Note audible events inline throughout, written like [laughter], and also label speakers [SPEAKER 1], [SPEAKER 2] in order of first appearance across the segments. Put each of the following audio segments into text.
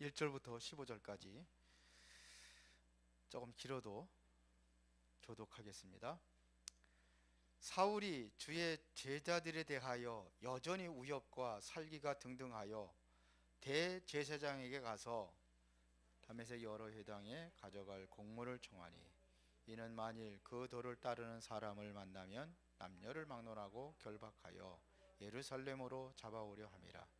[SPEAKER 1] 1절부터 15절까지 조금 길어도 교독하겠습니다. 사울이 주의 제자들에 대하여 여전히 우엽과 살기가 등등하여 대제사장에게 가서 다메섹 여러 회당에 가져갈 공물을 청하니 이는 만일 그 도를 따르는 사람을 만나면 남녀를 막론하고 결박하여 예루살렘으로 잡아오려 함이라.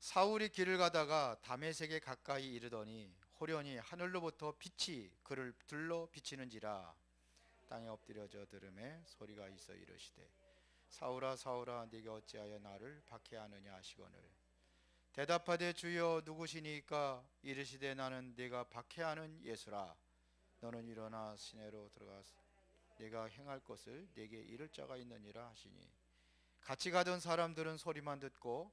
[SPEAKER 1] 사울이 길을 가다가 다메섹에 가까이 이르더니 호련히 하늘로부터 빛이 그를 둘러 비치는지라 땅에 엎드려져 들음에 소리가 있어 이르시되 사울아 사울아 네가 어찌하여 나를 박해하느냐 하시거늘. 대답하되 주여 누구시니까? 이르시되 나는 네가 박해하는 예수라. 너는 일어나 시내로 들어가서 네가 행할 것을 네게 이를 자가 있느니라 하시니. 같이 가던 사람들은 소리만 듣고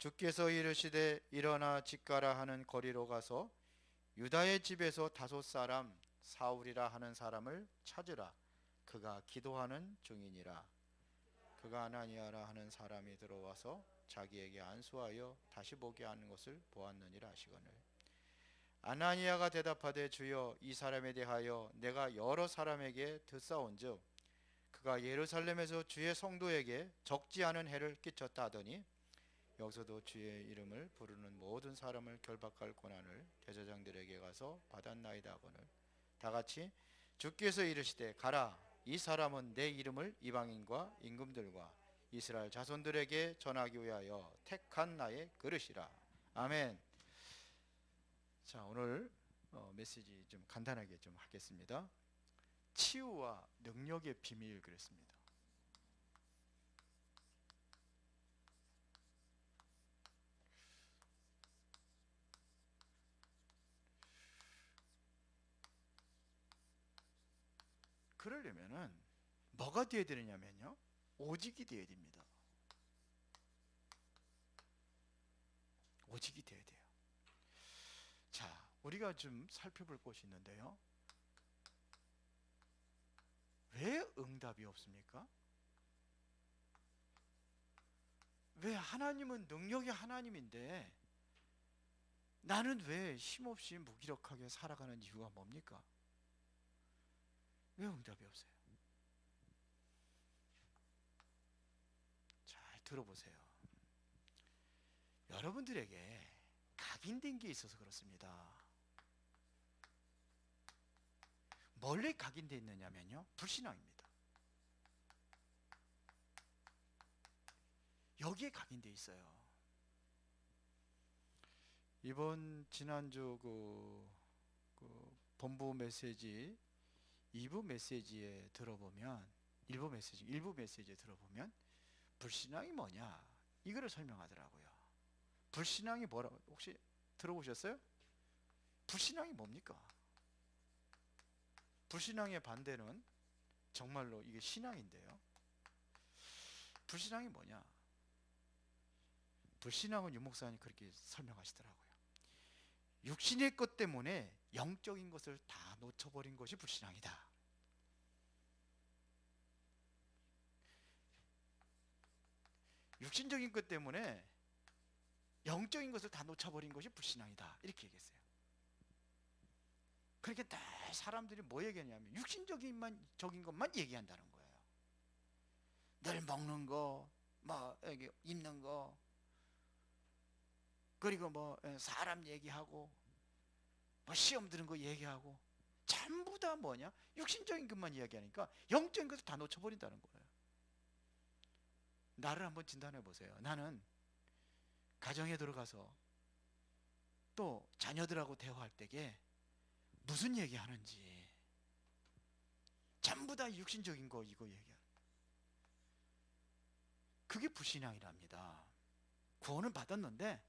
[SPEAKER 1] 주께서 이르시되 일어나 집가라 하는 거리로 가서 유다의 집에서 다섯 사람 사울이라 하는 사람을 찾으라. 그가 기도하는 중이니라. 그가 아나니아라 하는 사람이 들어와서 자기에게 안수하여 다시 보게 하는 것을 보았느니라 하시거늘. 아나니아가 대답하되 주여 이 사람에 대하여 내가 여러 사람에게 듣사온즉 그가 예루살렘에서 주의 성도에게 적지 않은 해를 끼쳤다 하더니 여기서도 주의 이름을 부르는 모든 사람을 결박할 권한을 대제장들에게 가서 받았나이다 하거늘. 다 같이 주께서 이르시되 가라 이 사람은 내 이름을 이방인과 임금들과 이스라엘 자손들에게 전하기 위하여 택한 나의 그릇이라. 아멘. 자 오늘 어, 메시지 좀 간단하게 좀 하겠습니다. 치유와 능력의 비밀 그랬습니다 그러려면은 뭐가 돼야 되느냐면요 오직이 돼야 됩니다 오직이 돼야 돼요 자 우리가 좀 살펴볼 것이 있는데요 왜 응답이 없습니까? 왜 하나님은 능력의 하나님인데 나는 왜 힘없이 무기력하게 살아가는 이유가 뭡니까? 왜 응답이 없어요? 잘 들어보세요. 여러분들에게 각인된 게 있어서 그렇습니다. 멀리 각인돼 있느냐면요. 불신앙입니다. 여기에 각인돼 있어요. 이번 지난주 그, 그 본부 메시지 2부 메시지에 들어보면 일부 메시지 일부 메시지에 들어보면 불신앙이 뭐냐 이거를 설명하더라고요. 불신앙이 뭐라고 혹시 들어보셨어요? 불신앙이 뭡니까? 불신앙의 반대는 정말로 이게 신앙인데요. 불신앙이 뭐냐? 불신앙은 유목사님 그렇게 설명하시더라고요. 육신의 것 때문에 영적인 것을 다 놓쳐버린 것이 불신앙이다. 육신적인 것 때문에 영적인 것을 다 놓쳐버린 것이 불신앙이다. 이렇게 얘기했어요. 그러니까 늘 사람들이 뭐 얘기하냐면 육신적인 적인 것만 얘기한다는 거예요. 늘 먹는 거, 뭐 여기 입는 거, 그리고 뭐 사람 얘기하고 뭐 시험 드는 거 얘기하고 전부 다 뭐냐 육신적인 것만 이야기하니까 영적인 것을 다 놓쳐버린다는 거예요. 나를 한번 진단해 보세요. 나는 가정에 들어가서 또 자녀들하고 대화할 때에 무슨 얘기 하는지 전부 다 육신적인 거 이거 얘기하는 그게 불신앙이랍니다. 구원은 받았는데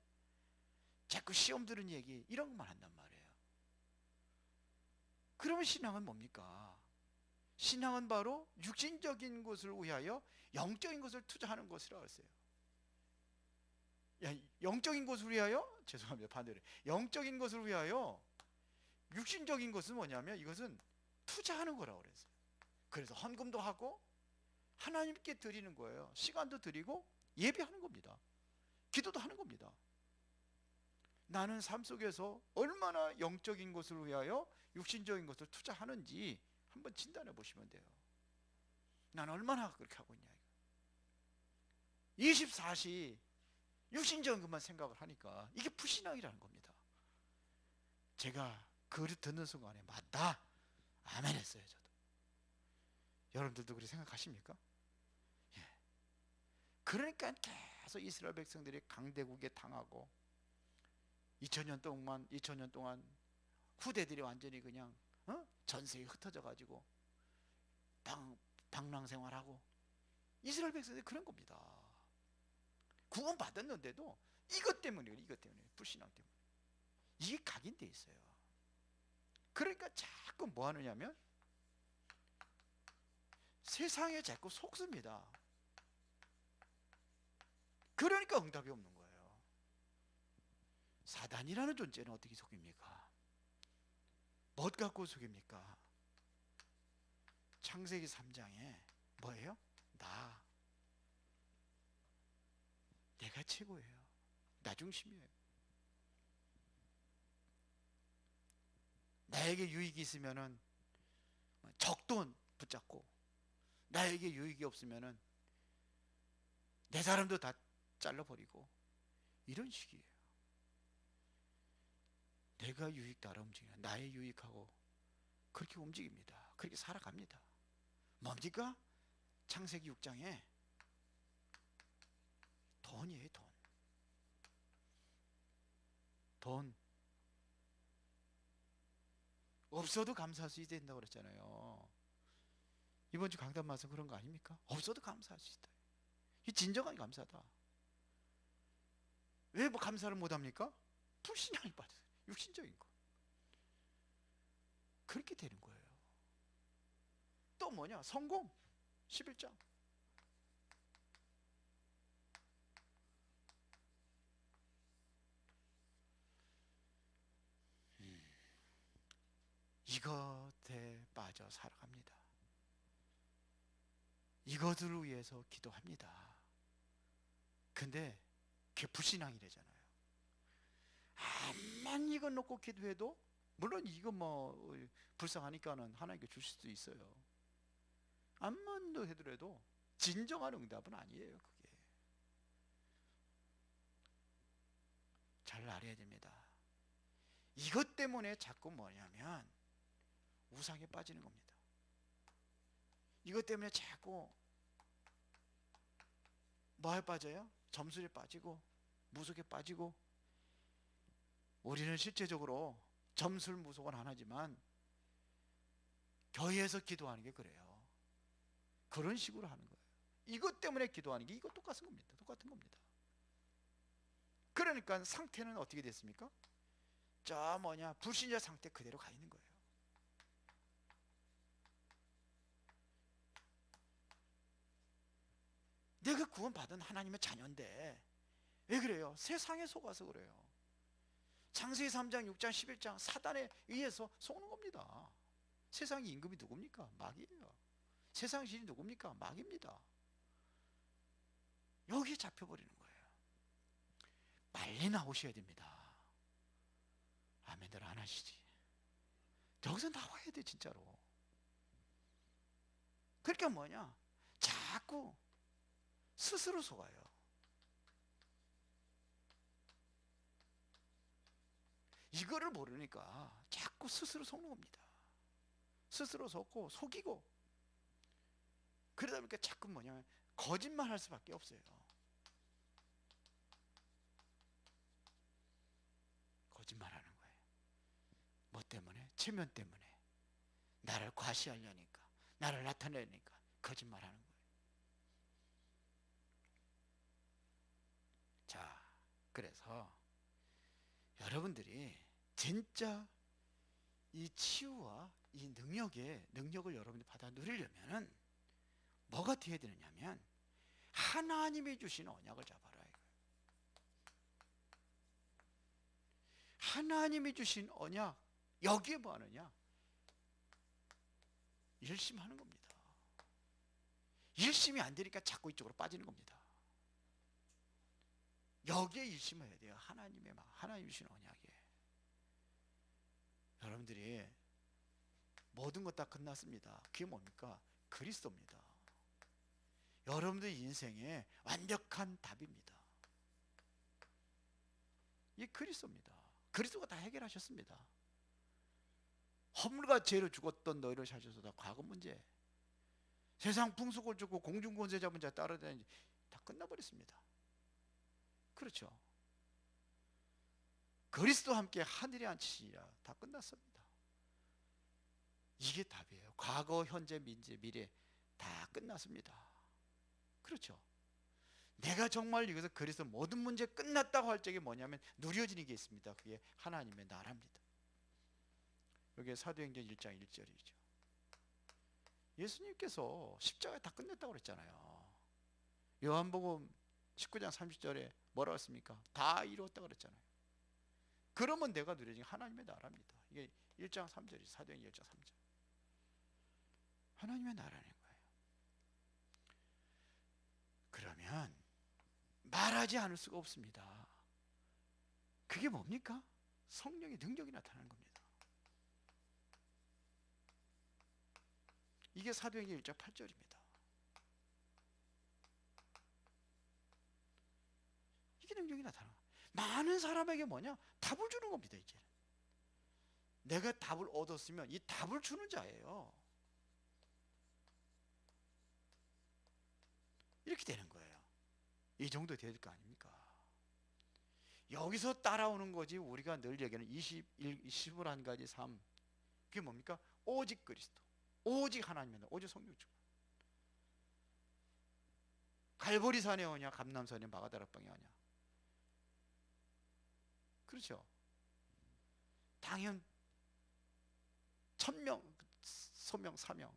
[SPEAKER 1] 자꾸 시험 들은 얘기 이런 것만 한단 말이에요. 그러면 신앙은 뭡니까? 신앙은 바로 육신적인 것을 위하여 영적인 것을 투자하는 것이라고 했어요. 야, 영적인 것을 위하여 죄송합니다 반대로 영적인 것을 위하여 육신적인 것은 뭐냐면 이것은 투자하는 거라고 그랬어요. 그래서 헌금도 하고 하나님께 드리는 거예요. 시간도 드리고 예배하는 겁니다. 기도도 하는 겁니다. 나는 삶 속에서 얼마나 영적인 것을 위하여 육신적인 것을 투자하는지 한번 진단해 보시면 돼요. 나는 얼마나 그렇게 하고 있냐. 24시 육신적인 것만 생각을 하니까 이게 불신앙이라는 겁니다. 제가 그를 듣는 순간에 맞다. 아멘 했어요, 저도. 여러분들도 그렇게 생각하십니까? 예. 그러니까 계속 이스라엘 백성들이 강대국에 당하고 2000년 동안 2000년 동안 후대들이 완전히 그냥 어? 전세에 흩어져 가지고 방 방랑 생활하고 이스라엘 백성들이 그런 겁니다. 구원 받았는데도 이것 때문에 이것 때문에 불신앙 때문에 이게 각인돼 있어요. 그러니까 자꾸 뭐 하느냐면 세상에 자꾸 속습니다. 그러니까 응답이 없는 거예요. 사단이라는 존재는 어떻게 속입니까? 못 갖고 속입니까? 창세기 3장에 뭐예요? 나. 내가 최고예요. 나 중심이에요. 나에게 유익이 있으면은 적돈 붙잡고 나에게 유익이 없으면은 내 사람도 다 잘라버리고 이런 식이에요. 내가 유익 따라 움직여 나의 유익하고 그렇게 움직입니다. 그렇게 살아갑니다. 뭡니까? 창세기 6장에 돈이에요, 돈. 돈. 없어도 감사할 수 있어야 된다고 그랬잖아요. 이번 주 강단 마서 그런 거 아닙니까? 없어도 감사할 수 있다. 이 진정한 감사다. 왜 뭐 감사를 못 합니까? 불신앙이 빠져서 육신적인 거. 그렇게 되는 거예요. 또 뭐냐? 성공. 11장. 이것에 빠져 살아갑니다. 이것을 위해서 기도합니다. 근데 그게 불신앙이래잖아 요. 암만 이거 놓고 기도해도 물론 이거 뭐 불쌍하니까는 하나님께 주실 수도 있어요. 암만 해더라도 진정한 응답은 아니에요. 그게 잘 알아야 됩니다. 이것 때문에 자꾸 뭐냐면 우상에 빠지는 겁니다. 이것 때문에 자꾸 뭐에 빠져요? 점술에 빠지고 무속에 빠지고 우리는 실제적으로 점술 무속은 안 하지만 교회에서 기도하는 게 그래요. 그런 식으로 하는 거예요. 이것 때문에 기도하는 게 이거 똑같은 겁니다. 똑같은 겁니다. 그러니까 상태는 어떻게 됐습니까? 저 뭐냐 불신자 상태 그대로 가 있는 거예요. 내가 구원받은 하나님의 자녀인데 왜 그래요? 세상에 속아서 그래요. 창세기 3장, 6장, 11장 사단에 의해서 속는 겁니다. 세상의 임금이 누굽니까? 마귀예요. 세상 신이 누굽니까? 마귀입니다. 여기에 잡혀버리는 거예요. 빨리 나오셔야 됩니다. 아멘들 안 하시지. 여기서 나와야 돼 진짜로. 그러니까 뭐냐? 자꾸 스스로 속아요. 이거를 모르니까 자꾸 스스로 속는 겁니다. 스스로 속고 속이고 그러다 보니까 자꾸 뭐냐면 거짓말 할 수밖에 없어요. 거짓말 하는 거예요. 뭐 때문에? 체면 때문에. 나를 과시하려니까. 나를 나타내니까 거짓말 하는 거예요. 자, 그래서 여러분들이 진짜 이 치유와
[SPEAKER 2] 이 능력에 능력을 여러분이 받아 누리려면은 뭐가 돼야 되느냐면 하나님이 주신 언약을 잡아라 이거예요. 하나님이 주신 언약 여기에 뭐 하느냐? 열심히 하는 겁니다. 열심히 안 되니까 자꾸 이쪽으로 빠지는 겁니다. 여기에 일심해야 돼요. 하나님의 막 하나님 주신 언약에. 여러분들이 모든 것 다 끝났습니다. 그게 뭡니까? 그리스도입니다. 여러분들 인생의 완벽한 답입니다. 이 그리스도입니다. 그리스도가 다 해결하셨습니다. 허물과 죄로 죽었던 너희를 사셔서 다 과거 문제. 세상 풍속을 주고 공중 권세자 문제 따라다니지 다 끝나버렸습니다. 그렇죠. 그리스도 함께 하늘에 앉히시라 다 끝났습니다. 이게 답이에요. 과거, 현재, 민재, 미래 다 끝났습니다. 그렇죠. 내가 정말 이것을 그리스도 모든 문제 끝났다고 할 적에 뭐냐면 누려지는 게 있습니다. 그게 하나님의 나라입니다. 여기 사도행전 1장 1절이죠. 예수님께서 십자가 다 끝냈다고 그랬잖아요. 요한복음 19장 30절에 뭐라고 했습니까? 다 이루었다고 그랬잖아요. 그러면 내가 누려진 하나님의 나라입니다. 이게 1장 3절이 사도행전 1장 3절. 하나님의 나라는 거예요. 그러면 말하지 않을 수가 없습니다. 그게 뭡니까? 성령의 능력이 나타나는 겁니다. 이게 사도행전 1장 8절입니다. 이게 능력이 나타나. 많은 사람에게 뭐냐? 답을 주는 겁니다, 이제는. 내가 답을 얻었으면 이 답을 주는 자예요. 이렇게 되는 거예요. 이 정도 될 거 아닙니까? 여기서 따라오는 거지 우리가 늘 얘기하는 21, 21가지 삶. 그게 뭡니까? 오직 그리스도. 오직 하나님이다. 오직 성령 주. 갈보리산에 오냐 감남산에 마가다락방에 오냐. 그렇죠. 당연 천명 소명 사명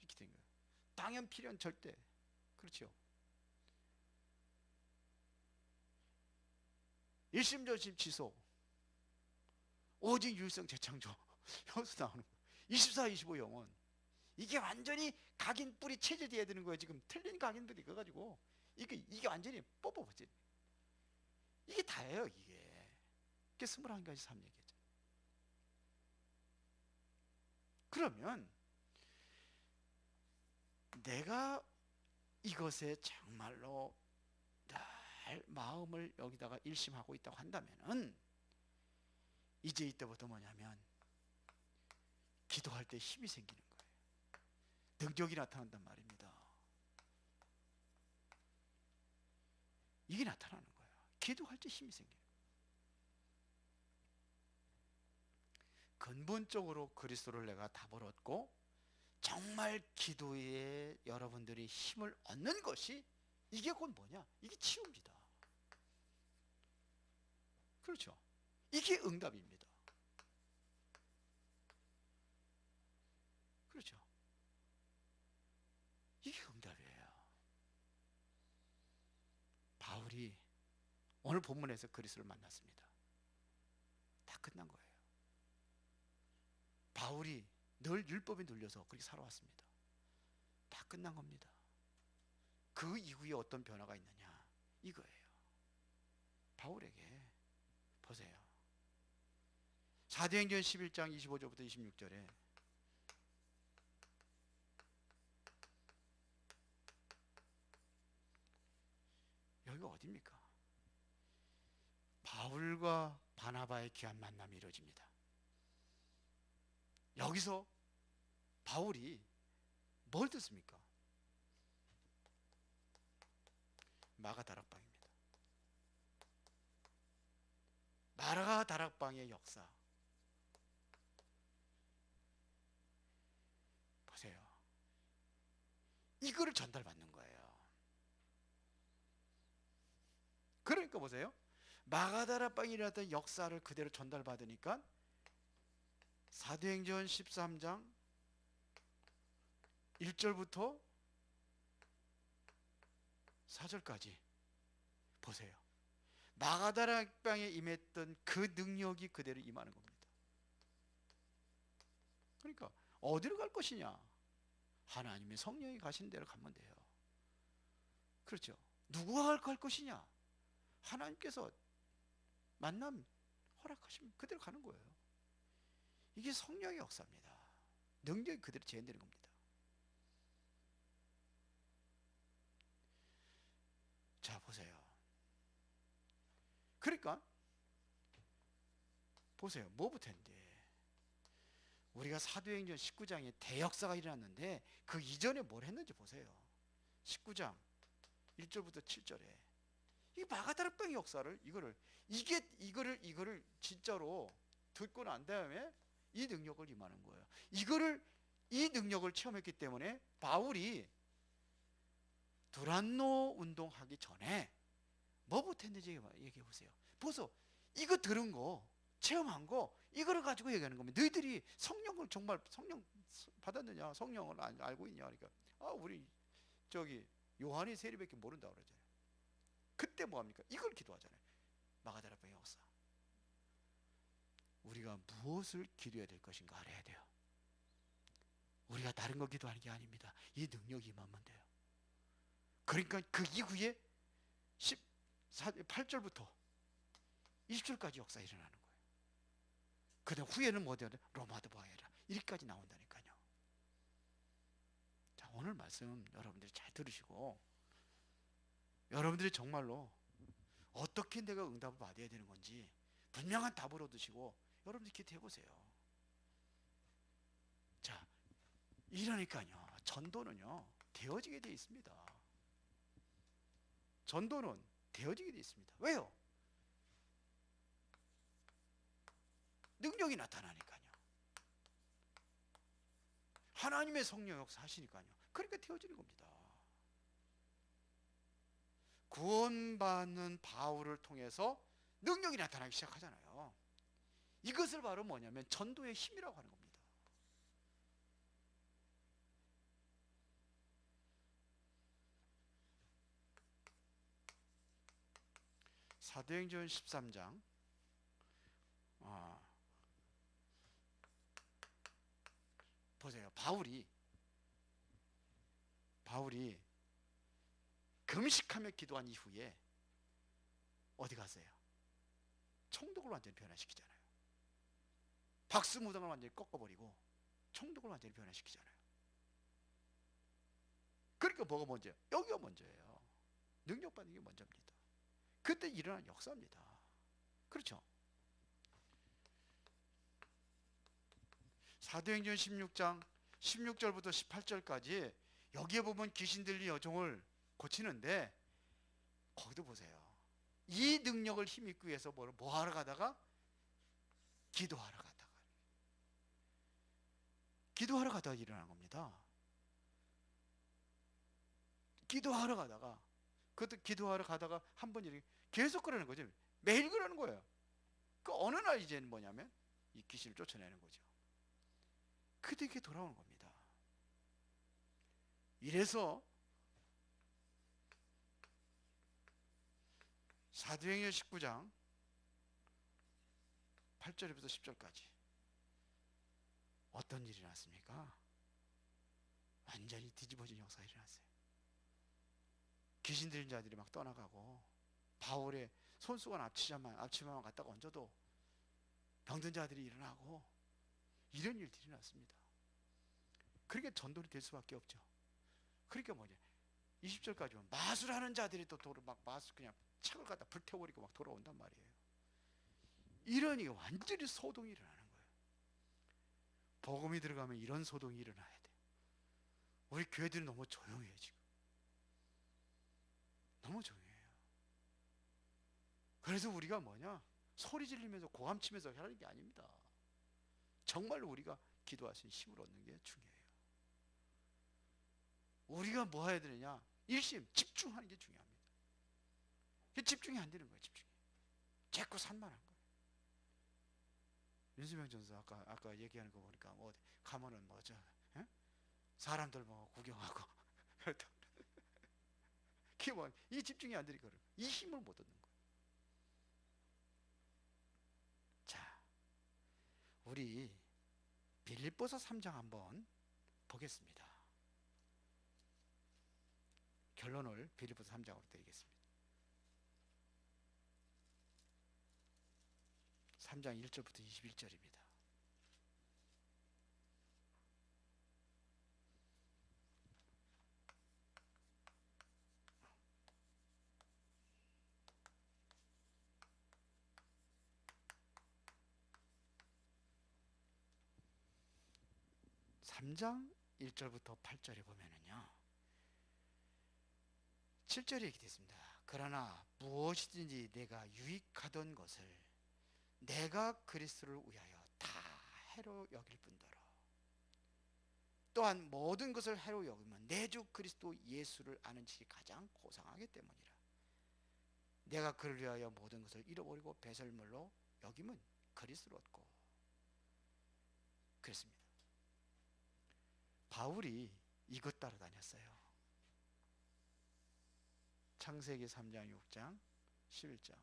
[SPEAKER 2] 이렇게 된 거예요. 당연 필연 절대 그렇죠. 일심전심 지속 오직 유일성 재창조. [laughs] 여기서 나오는 거 24, 25 영혼. 이게 완전히 각인 뿌리 체제돼야 되는 거예요. 지금 틀린 각인들이 그가지고 이게 이게 완전히 뽀뽀버지. 이게 다예요 이게 이게 21가지 삶 얘기죠 그러면 내가 이것에 정말로 날 마음을 여기다가 일심하고 있다고 한다면은 이제 이때부터 뭐냐면 기도할 때 힘이 생기는 거예요. 능력이 나타난단 말입니다. 이게 나타나는 거예요. 기도할 때 힘이 거예요. 근본적으로 그리스도를 내가 답을 얻고 정말 기도에 여러분들이 힘을 얻는 것이 이게 곧 뭐냐? 이게 치유입니다. 그렇죠. 이게 응답입니다. 그렇죠. 이게 응답이에요. 바울이 오늘 본문에서 그리스도를 만났습니다. 다 끝난 거예요. 바울이 늘 율법에 눌려서 그렇게 살아왔습니다. 다 끝난 겁니다. 그 이후에 어떤 변화가 있느냐? 이거예요. 바울에게 보세요. 사도행전 11장 25절부터 26절에 여기 어디입니까? 바울과 바나바의 귀한 만남이 이루어집니다. 여기서 바울이 뭘 듣습니까? 마가 다락방입니다. 마가 다락방의 역사. 보세요. 이거를 전달받는 거예요. 그러니까 보세요. 마가다락방이 일어났던 역사를 그대로 전달받으니까 사도행전 13장 1절부터 4절까지 보세요. 마가다라 땅에 임했던 그 능력이 그대로 임하는 겁니다. 그러니까 어디로 갈 것이냐? 하나님의 성령이 가신 대로 가면 돼요. 그렇죠. 누구가 갈 것이냐? 하나님께서 만남 허락하시면 그대로 가는 거예요. 이게 성령의 역사입니다. 능력이 그대로 재현되는 겁니다. 자, 보세요. 그러니까 보세요. 뭐부터인데 우리가 사도행전 19장에 대역사가 일어났는데 그 이전에 뭘 했는지 보세요. 19장 1절부터 7절에 이 마가다락방의 역사를 이거를 이게 이거를 이거를 진짜로 듣고 난 다음에 이 능력을 임하는 거예요. 이거를 이 능력을 체험했기 때문에 바울이 두란노 운동하기 전에 뭐부터 했는지 얘기해 보세요. 보소 이거 들은 거 체험한 거 이거를 가지고 얘기하는 겁니다. 너희들이 성령을 정말 성령 받았느냐 성령을 알- 알고 있냐 그러니까 아 우리 저기 요한이 세례밖에 모른다 그러잖아요. 그때 뭐 합니까? 이걸 기도하잖아요. 마가다라방의 역사. 우리가 무엇을 기도해야 될 것인가 알아야 돼요. 우리가 다른 거 기도하는 게 아닙니다. 이 능력이 임하면 돼요. 그러니까 그 이후에 18절부터 20절까지 역사 일어나는 거예요. 그다음 후에는 뭐 돼야 돼? 로마도 봐야라. 이리까지 나온다니까요. 자, 오늘 말씀 여러분들이 잘 들으시고 여러분들이 정말로 어떻게 내가 응답을 받아야 되는 건지 분명한 답을 얻으시고 여러분들이 기도해 보세요. 자, 이러니까요. 전도는요. 되어지게 돼 있습니다. 전도는 되어지게 돼 있습니다. 왜요? 능력이 나타나니까요. 하나님의 성령 역사 하시니까요. 그러니까 되어지는 겁니다. 구원받는 바울을 통해서 능력이 나타나기 시작하잖아요. 이것을 바로 뭐냐면 전도의 힘이라고 하는 겁니다. 사도행전 13장 아, 보세요. 바울이 바울이 금식하며 기도한 이후에 어디 갔어요? 총독을 완전히 변화시키잖아요. 박수 무당을 완전히 꺾어버리고 총독을 완전히 변화시키잖아요. 그러니까 뭐가 먼저예요? 여기가 먼저예요. 능력받는 게 먼저입니다. 그때 일어난 역사입니다. 그렇죠? 사도행전 16장 16절부터 18절까지 여기에 보면 귀신 들린 여종을 고치는데 거기도 보세요. 이 능력을 힘입기 위해서 뭐, 뭐 하러 가다가 기도하러 가다가 기도하러 가다가 일어난 겁니다. 기도하러 가다가 그것도 기도하러 가다가 한 번 이렇게 계속 그러는 거죠. 매일 그러는 거예요. 그 어느 날 이제는 뭐냐면 이 귀신을 쫓아내는 거죠. 그들에게 돌아오는 겁니다. 이래서 사도행전 19장 8절부터 10절까지 어떤 일이 났습니까? 완전히 뒤집어진 역사가 일어났어요. 귀신 들린 자들이 막 떠나가고 바울의 손수건 앞치마만 앞치마만 갖다가 얹어도 병든 자들이 일어나고 이런 일들이 일어났습니다. 그러니까 전도리 될 수밖에 없죠. 그러니까 뭐냐? 20절까지 보면 마술하는 자들이 또 도로 막 마술 그냥 창을 갖다 불태워버리고 막 돌아온단 말이에요. 이러니 완전히 소동이 거예요. 복음이 들어가면 이런 소동이 일어나야 돼. 우리 교회들이 너무 조용해요 지금. 너무 조용해요. 그래서 우리가 뭐냐? 소리 지르면서 고함 치면서 하는 게 아닙니다. 정말로 우리가 기도하신 힘을 얻는 게 중요해요. 우리가 뭐 해야 되느냐? 일심 집중하는 게 중요합니다. 그 집중이 안 되는 거예요, 집중이. 자꾸 산만한. 윤수명 전사 아까 아까 얘기하는 거 보니까 뭐 가면은 뭐죠? 예? 사람들 뭐 구경하고 그렇다. [laughs] 그게 뭐이 집중이 안 되니까. 이 힘을 못 얻는 거예요. 자, 우리 빌립보서 3장 한번 보겠습니다. 결론을 빌립보서 3장으로 드리겠습니다. 3장 1절부터 21절입니다. 삼장 1절부터 8절에 보면은요. 7절에 이렇게 됐습니다. 그러나 무엇이든지 내가 유익하던 것을 내가 그리스도를 위하여 다 해로 여길 뿐더러. 또한 모든 것을 해로 여기면 내 주 그리스도 예수를 아는 것이 가장 고상하기 때문이라. 내가 그를 위하여 모든 것을 잃어버리고 배설물로 여기면 그리스도를 얻고. 그랬습니다. 바울이 이것 따라다녔어요. 창세기 3장 6장 11장.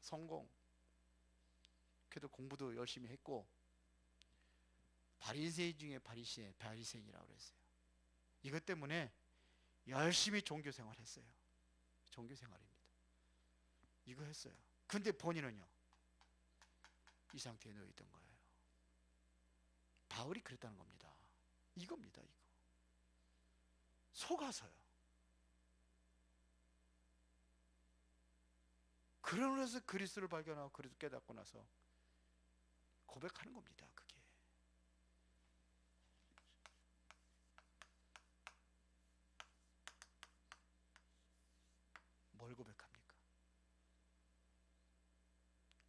[SPEAKER 2] 성공 그래도 공부도 열심히 했고 바리새인 중에 바리새 바리새인이라고 그랬어요. 이것 때문에 열심히 종교 생활했어요. 종교 생활입니다. 이거 했어요. 근데 본인은요 이 상태에 놓여 있던 거예요. 바울이 그랬다는 겁니다. 이겁니다. 이거 속아서요. 그러면서 그리스도를 발견하고 그리스도 깨닫고 나서 고백하는 겁니다. 그게. 뭘 고백합니까?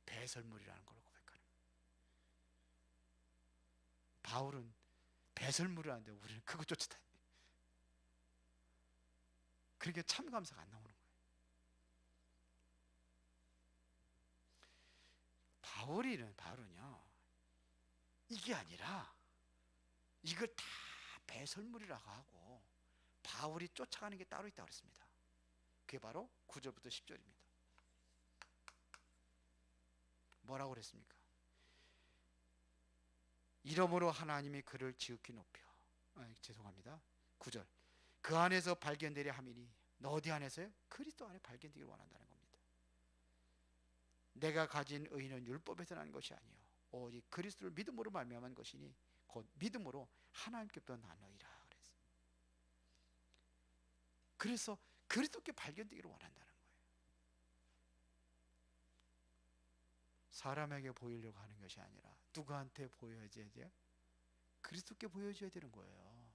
[SPEAKER 2] 배설물이라는 걸 고백하는. 바울은 배설물이라는데 우리는 쫓아다니. 그러니까 참 감사가 안 나오는 거예요. 바울이는 바울은요 이게 아니라 이걸 다 배설물이라고 하고 바울이 쫓아가는 게 따로 있다고 그랬습니다. 그게 바로 9절부터 10절입니다. 뭐라고 그랬습니까? 이러므로 하나님이 그를 지극히 높여 아, 죄송합니다. 9절 그 안에서 발견되려 함이니 너 어디 안에서요? 그리스도 안에 발견되기를 원한다는 겁니다. 내가 가진 의는 율법에서 나는 것이 아니요 오직 그리스도를 믿음으로 말미암은 것이니 곧 믿음으로 하나님께부터 나누이라. 그래서 그리스도께 발견되기를 원한다는 거예요. 사람에게 보이려고 하는 것이 아니라 누구한테 보여줘야 돼요? 그리스도께 보여줘야 되는 거예요.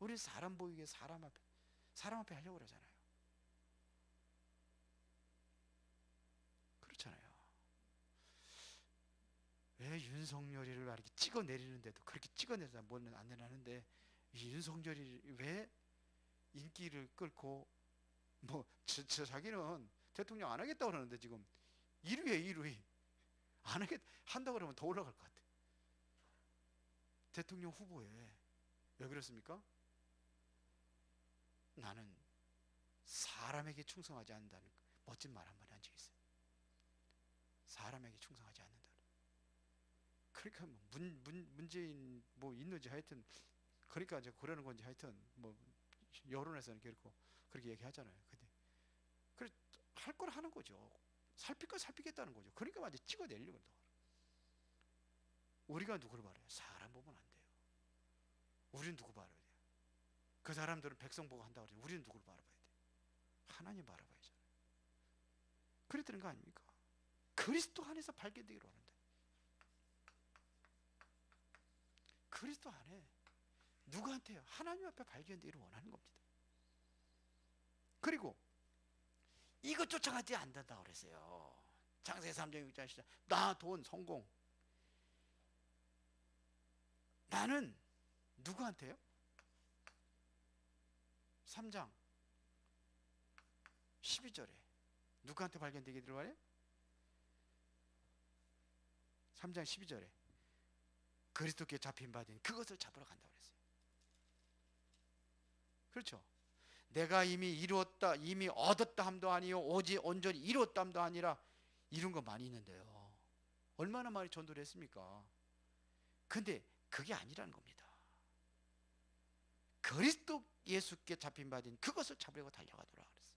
[SPEAKER 2] 우리 사람 보이게 사람 앞에 사람 앞에 하려고 그러잖아요. 왜 윤석열이를 이렇게 찍어 내리는데도 그렇게 찍어 내서 뭐는 안이 윤석열이 왜 인기를 끌고 뭐 저, 저 자기는 대통령 안 하겠다고 그러는데 지금 1위에 1위 안 하겠 한다 그러면 더 올라갈 것 같아. 대통령 후보에 왜 그렇습니까? 나는 사람에게 충성하지 않는다는 멋진 말 한마디 한 적이 있어요. 사람에게 충성하지 않는다. 그러니까 뭐 문, 문, 문재인 뭐 있는지 하여튼 그러니까 이제 그러는 건지 하여튼 뭐 여론에서는 결코 그렇게 얘기하잖아요. 근데 그래 할걸 하는 거죠. 살필 걸 살피겠다는 거죠. 그러니까 완전 찍어내려고 한다. 우리가 누구를 바라요? 사람 보면 안 돼요. 우리는 누구 바라야 돼요? 그 사람들은 백성 보고 한다고 그러죠. 우리는 누구를 바라봐야 돼요? 하나님 바라봐야죠. 그랬다는 거 아닙니까? 그리스도 안에서 발견되기를 원한다. 그리스도 안에 누구한테요? 하나님 앞에 발견되기를 원하는 겁니다. 그리고 이것 쫓아가지 않는다고 그랬어요. 장세 3장 6장 시작. 나 돈, 성공. 나는 누구한테요? 3장 12절에 누구한테 발견되게 들어가요? 3장 12절에 그리스도께 잡힌 바된 그것을 잡으러 간다고 그랬어요. 그렇죠? 내가 이미 이루었다, 이미 얻었다 함도 아니요 오직 온전히 이루었다 함도 아니라 이룬 거 많이 있는데요. 얼마나 많이 전도를 했습니까? 근데 그게 아니라는 겁니다. 그리스도 예수께 잡힌 바된 그것을 잡으려고 달려가더라 그랬어요.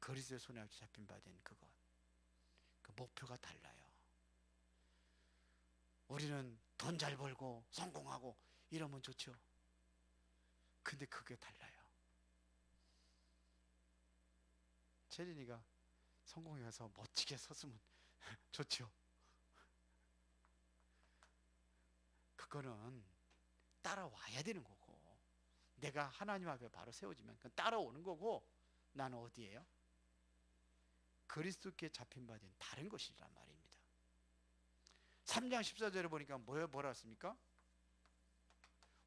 [SPEAKER 2] 그리스도의 손에 잡힌 바된 그것. 그 목표가 달라요. 우리는 돈 잘 벌고 성공하고 이러면 좋죠. 근데 그게 달라요. 체린이가 성공해 가서 멋지게 섰으면 [laughs] 좋죠. 그거는 따라와야 되는 거고 내가 하나님 앞에 바로 세워지면 그건 따라오는 거고 나는 어디에요? 그리스도께 잡힌 바된 다른 것이란 말입니다. 3장 14절에 보니까 뭐야 뭐라 했습니까?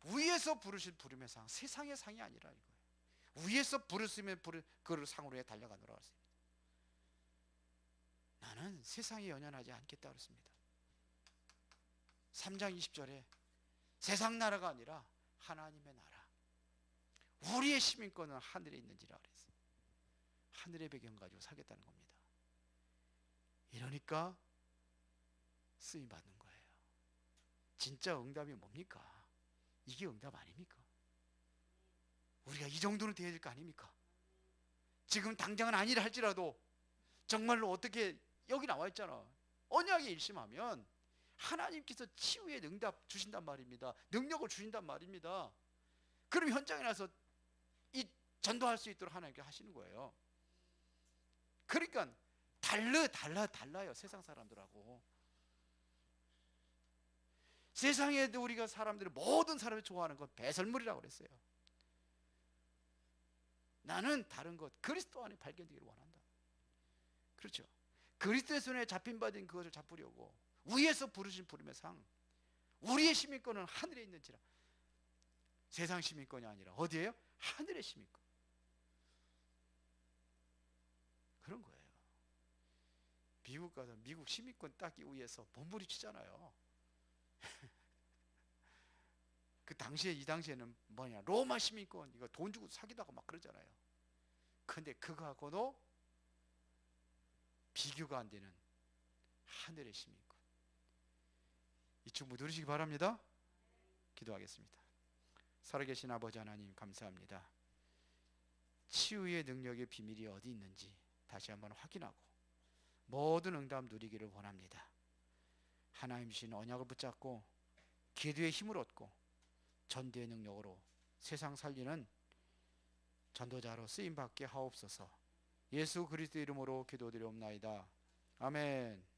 [SPEAKER 2] 위에서 부르신 부름의 상, 세상의 상이 아니라 이거예요. 위에서 부르시면 부르 그 상으로 해 달려가노라 했습니다. 나는 세상에 연연하지 않겠다 그랬습니다. 3장 20절에 세상 나라가 아니라 하나님의 나라. 우리의 시민권은 하늘에 있는지라 그랬어요. 하늘의 배경 가지고 살겠다는 겁니다. 이러니까 쓰임 받는 거예요. 진짜 응답이 뭡니까? 이게 응답 아닙니까? 우리가 이 정도는 돼야 될 거 아닙니까? 지금 당장은 아니라 할지라도 정말로 어떻게 여기 나와 있잖아. 언약에 일심하면 하나님께서 치유의 응답 주신단 말입니다. 능력을 주신단 말입니다. 그럼 현장에 나서 이 전도할 수 있도록 하나님께 하시는 거예요. 그러니까 달라 달라 달라요 세상 사람들하고. 세상에도 우리가 사람들을 모든 사람이 좋아하는 건 배설물이라고 그랬어요. 나는 다른 것 그리스도 안에 발견되기를 원한다. 그렇죠. 그리스도의 손에 잡힌 바 된 그것을 잡으려고 위에서 부르신 부름의 상 우리의 시민권은 하늘에 있는지라 세상 시민권이 아니라 어디에요? 하늘의 시민권 그런 거예요 미국 가서 미국 시민권 따기 위해서 몸부림치잖아요 그 당시에 이 당시에는 뭐냐 로마 시민권 이거 돈 주고 사기다가 막 그러잖아요. 근데 그거하고도 비교가 안 되는 하늘의 시민권. 이 충분 누리시기 바랍니다. 기도하겠습니다. 살아계신 아버지 하나님 감사합니다. 치유의 능력의 비밀이 어디 있는지 다시 한번 확인하고 모든 응답 누리기를 원합니다. 하나님 신 언약을 붙잡고 기도의 힘을 얻고 전도의 능력으로 세상 살리는 전도자로 쓰임 받게 하옵소서. 예수 그리스도 이름으로 기도드리옵나이다. 아멘.